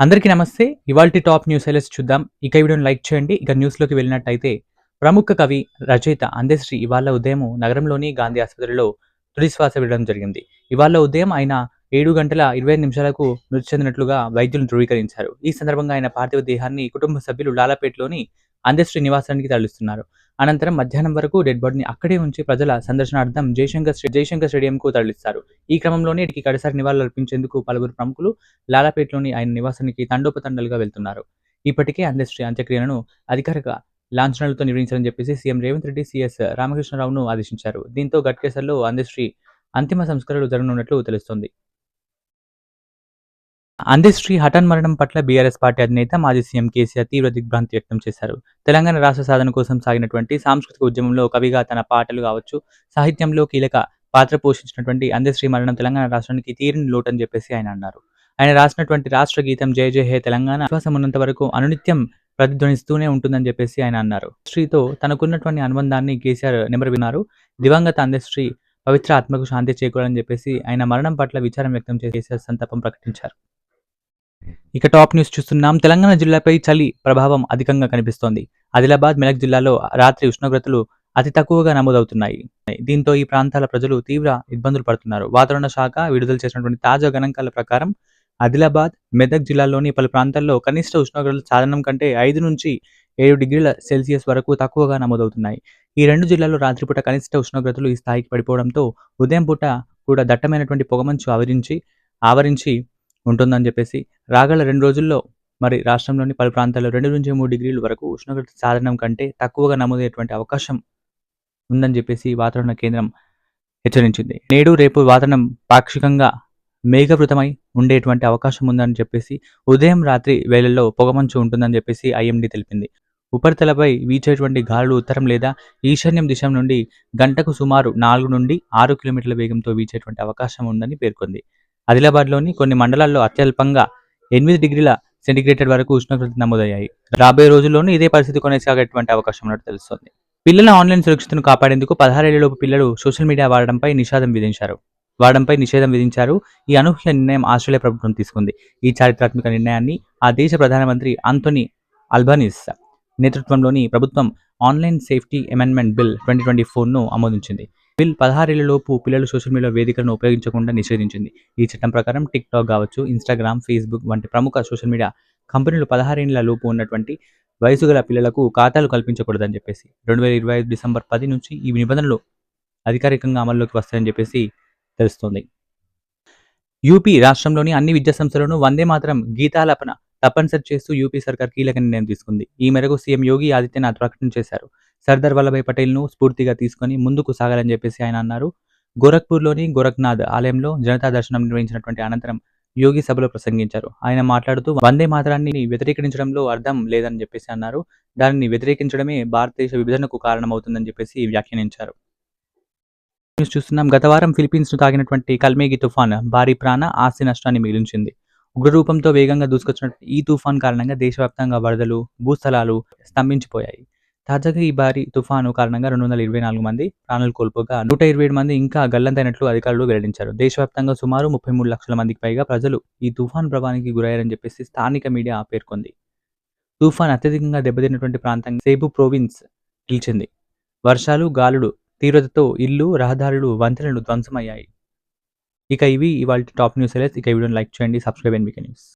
అందరికీ నమస్తే. ఇవాల్టి టాప్ న్యూస్ హైలైట్స్ చూద్దాం. ఇక వీడియోని లైక్ చేయండి. ఇక న్యూస్లోకి వెళ్ళినట్టయితే ప్రముఖ కవి రచయిత అందశ్రీ ఇవాళ ఉదయం నగరంలోని గాంధీ ఆసుపత్రిలో తుది శ్వాస విడడం జరిగింది. ఇవాళ ఉదయం ఆయన ఏడు గంటల ఇరవై ఐదు నిమిషాలకు మృతి చెందినట్లుగా వైద్యులు ధృవీకరించారు. ఈ సందర్భంగా ఆయన పార్థివ దేహాన్ని కుటుంబ సభ్యులు లాలాపేటలోని అందశ్రీ నివాసానికి తరలిస్తున్నారు. అనంతరం మధ్యాహ్నం వరకు డెడ్ బాడీని అక్కడే ఉంచి ప్రజల సందర్శనార్థం జయశంకర్ జయశంకర్ స్టేడియంకు తరలిస్తారు. ఈ క్రమంలోనే ఇటుకి కడసారి నివాళులు అర్పించేందుకు పలువురు ప్రముఖులు లాలాపేటలోని ఆయన నివాసానికి తండోపతండలుగా వెళ్తున్నారు. ఇప్పటికే అందశ్రీ అంత్యక్రియలను అధికారిక లాంఛనాలతో నిర్వహించాలని చెప్పేసి సీఎం రేవంత్ రెడ్డి సీఎస్ రామకృష్ణరావును ఆదేశించారు. దీంతో గట్కేసర్లో అందశ్రీ అంతిమ సంస్కారాలు జరగనున్నట్లు తెలుస్తోంది. అందశ్రీ హఠాన్ మరణం పట్ల బీఆర్ఎస్ పార్టీ అధినేత మాజీ సీఎం కేసీఆర్ తీవ్ర దిగ్భ్రాంతి వ్యక్తం చేశారు. తెలంగాణ రాష్ట్ర సాధన కోసం సాగినటువంటి సాంస్కృతిక ఉద్యమంలో కవిగా తన పాటలు కావచ్చు సాహిత్యంలో కీలక పాత్ర పోషించినటువంటి అందశ్రీ మరణం తెలంగాణ రాష్ట్రానికి తీరని లోటు అని చెప్పేసి ఆయన అన్నారు. ఆయన రాసినటువంటి రాష్ట్ర గీతం జయ జయ హే తెలంగాణ విశ్వాసం ఉన్నంత వరకు అనునిత్యం ప్రతిధ్వనిస్తూనే ఉంటుందని చెప్పేసి ఆయన అన్నారు. శ్రీతో తనకున్నటువంటి అనుబంధాన్ని కేసీఆర్ నిమరవిన్నారు దివంగత అందశ్రీ పవిత్ర ఆత్మకు శాంతి చేకూడాలని చెప్పేసి ఆయన మరణం పట్ల విచారం వ్యక్తం చేసి కేసీఆర్ సంతాపం ప్రకటించారు. ఇక టాప్ న్యూస్ చూస్తున్నాం. తెలంగాణ జిల్లాపై చలి ప్రభావం అధికంగా కనిపిస్తోంది. ఆదిలాబాద్ మెదక్ జిల్లాలో రాత్రి ఉష్ణోగ్రతలు అతి తక్కువగా నమోదవుతున్నాయి. దీంతో ఈ ప్రాంతాల ప్రజలు తీవ్ర ఇబ్బందులు పడుతున్నారు. వాతావరణ శాఖ విడుదల చేసినటువంటి తాజా గణాంకాల ప్రకారం ఆదిలాబాద్ మెదక్ జిల్లాలోని పలు ప్రాంతాల్లో కనిష్ట ఉష్ణోగ్రతలు సాధారణం కంటే ఐదు నుంచి ఏడు డిగ్రీల సెల్సియస్ వరకు తక్కువగా నమోదవుతున్నాయి. ఈ రెండు జిల్లాల్లో రాత్రిపూట కనిష్ట ఉష్ణోగ్రతలు ఈ స్థాయికి పడిపోవడంతో ఉదయం పూట కూడా దట్టమైనటువంటి పొగమంచు ఆవరించి ఆవరించి ఉంటుందని చెప్పేసి రాగల రెండు రోజుల్లో మరి రాష్ట్రంలోని పలు ప్రాంతాల్లో రెండు నుంచి మూడు డిగ్రీల వరకు ఉష్ణోగ్రత సాధారణం కంటే తక్కువగా నమోదయ్యేటువంటి అవకాశం ఉందని చెప్పేసి వాతావరణ కేంద్రం హెచ్చరించింది. నేడు రేపు వాతావరణం పాక్షికంగా మేఘవృతమై ఉండేటువంటి అవకాశం ఉందని చెప్పేసి ఉదయం రాత్రి వేళల్లో పొగమంచు ఉంటుందని చెప్పేసి ఐఎండీ తెలిపింది. ఉపరితలపై వీచేటువంటి గాలులు ఉత్తరం లేదా ఈశాన్యం దిశ నుండి గంటకు సుమారు నాలుగు నుండి ఆరు కిలోమీటర్ల వేగంతో వీచేటువంటి అవకాశం ఉందని పేర్కొంది. ఆదిలాబాద్లోని కొన్ని మండలాల్లో అత్యల్పంగా ఎనిమిది డిగ్రీల సెంటిగ్రేటెడ్ వరకు ఉష్ణోగ్రత నమోదయ్యాయి. రాబోయే రోజుల్లోనూ ఇదే పరిస్థితి కొనసాగేటువంటి అవకాశం ఉన్నట్టు తెలుస్తోంది. పిల్లల ఆన్లైన్ సురక్షితను కాపాడేందుకు పదహారేళ్ళలోపు పిల్లలు సోషల్ మీడియా వాడడంపై నిషేధం విధించారు. వాడడంపై నిషేధం విధించారు. ఈ అనూహ్య నిర్ణయం ఆస్ట్రేలియా ప్రభుత్వం తీసుకుంది. ఈ చారిత్రాత్మక నిర్ణయాన్ని ఆ దేశ ప్రధానమంత్రి ఆంటోనీ అల్బనీస్ నేతృత్వంలోని ప్రభుత్వం online safety amendment bill twenty twenty ఫోర్ను ఆమోదించింది. బిల్ పదహారేళ్ళలోపు పిల్లలు సోషల్ మీడియా వేదికలను ఉపయోగించకుండా నిషేధించింది. ఈ చట్టం ప్రకారం టిక్ టాక్ కావచ్చు ఇన్స్టాగ్రామ్ ఫేస్బుక్ వంటి ప్రముఖ సోషల్ మీడియా కంపెనీలు పదహారేళ్ళ లోపు ఉన్నటువంటి వయసు గల పిల్లలకు ఖాతాలు కల్పించకూడదని చెప్పేసి రెండు వేల ఇరవై ఐదు డిసెంబర్ పది నుంచి ఈ నిబంధనలు అధికారికంగా అమల్లోకి వస్తాయని చెప్పేసి తెలుస్తోంది. యూపీ రాష్ట్రంలోని అన్ని విద్యా సంస్థలను వందే మాత్రం గీతాలపన తప్పనిసరి చేస్తూ యూపీ సర్కార్ కీలక నిర్ణయం తీసుకుంది. ఈ మేరకు సీఎం యోగి ఆదిత్యనాథ్ ప్రకటన చేశారు. సర్దార్ వల్లభాయ్ పటేల్ను స్ఫూర్తిగా తీసుకొని ముందుకు సాగాలని చెప్పేసి ఆయన అన్నారు. గోరఖ్పూర్లోని గోరఖ్నాథ్ ఆలయంలో జనతా దర్శనం నిర్వహించినటువంటి అనంతరం యోగి సభలో ప్రసంగించారు. ఆయన మాట్లాడుతూ వందే మాతరాన్ని వ్యతిరేకించడంలో అర్థం లేదని చెప్పేసి అన్నారు. దానిని వ్యతిరేకించడమే భారతదేశ విభజనకు కారణమవుతుందని చెప్పేసి వ్యాఖ్యానించారు. న్యూస్ చూస్తున్నాం. గత వారం ఫిలిప్పీన్స్ను తాగినటువంటి కల్మేగి తుఫాన్ భారీ ప్రాణ ఆస్తి నష్టాన్ని మిగిలించింది. ఉగ్రరూపంతో వేగంగా దూసుకొచ్చిన ఈ తుఫాన్ కారణంగా దేశవ్యాప్తంగా వరదలు భూస్థలాలు స్తంభించిపోయాయి. తాజాగా ఈ భారీ తుఫాను కారణంగా రెండు వందల ఇరవై నాలుగు మంది ప్రాణాలు కోల్పోగా నూట ఇరవై ఏడు మంది ఇంకా గల్లంతైనట్లు అధికారులు వెల్లడించారు. దేశవ్యాప్తంగా సుమారు ముప్పై మూడు లక్షల మందికి పైగా ప్రజలు ఈ తుఫాన్ ప్రభావానికి గురయ్యారని చెప్పేసి స్థానిక మీడియా పేర్కొంది. తుఫాన్ అత్యధికంగా దెబ్బతిన్నటువంటి ప్రాంతం సేబు ప్రోవిన్స్ నిలిచింది. వర్షాలు గాలుడు తీవ్రతతో ఇల్లు రహదారులు వంతెనలు ధ్వంసమయ్యాయి. ఇక ఇవి ఇవాళ టాప్ న్యూస్ హైలైట్స్. ఇక వీడియోని లైక్ చేయండి సబ్స్క్రైబ్ అండ్ న్యూస్.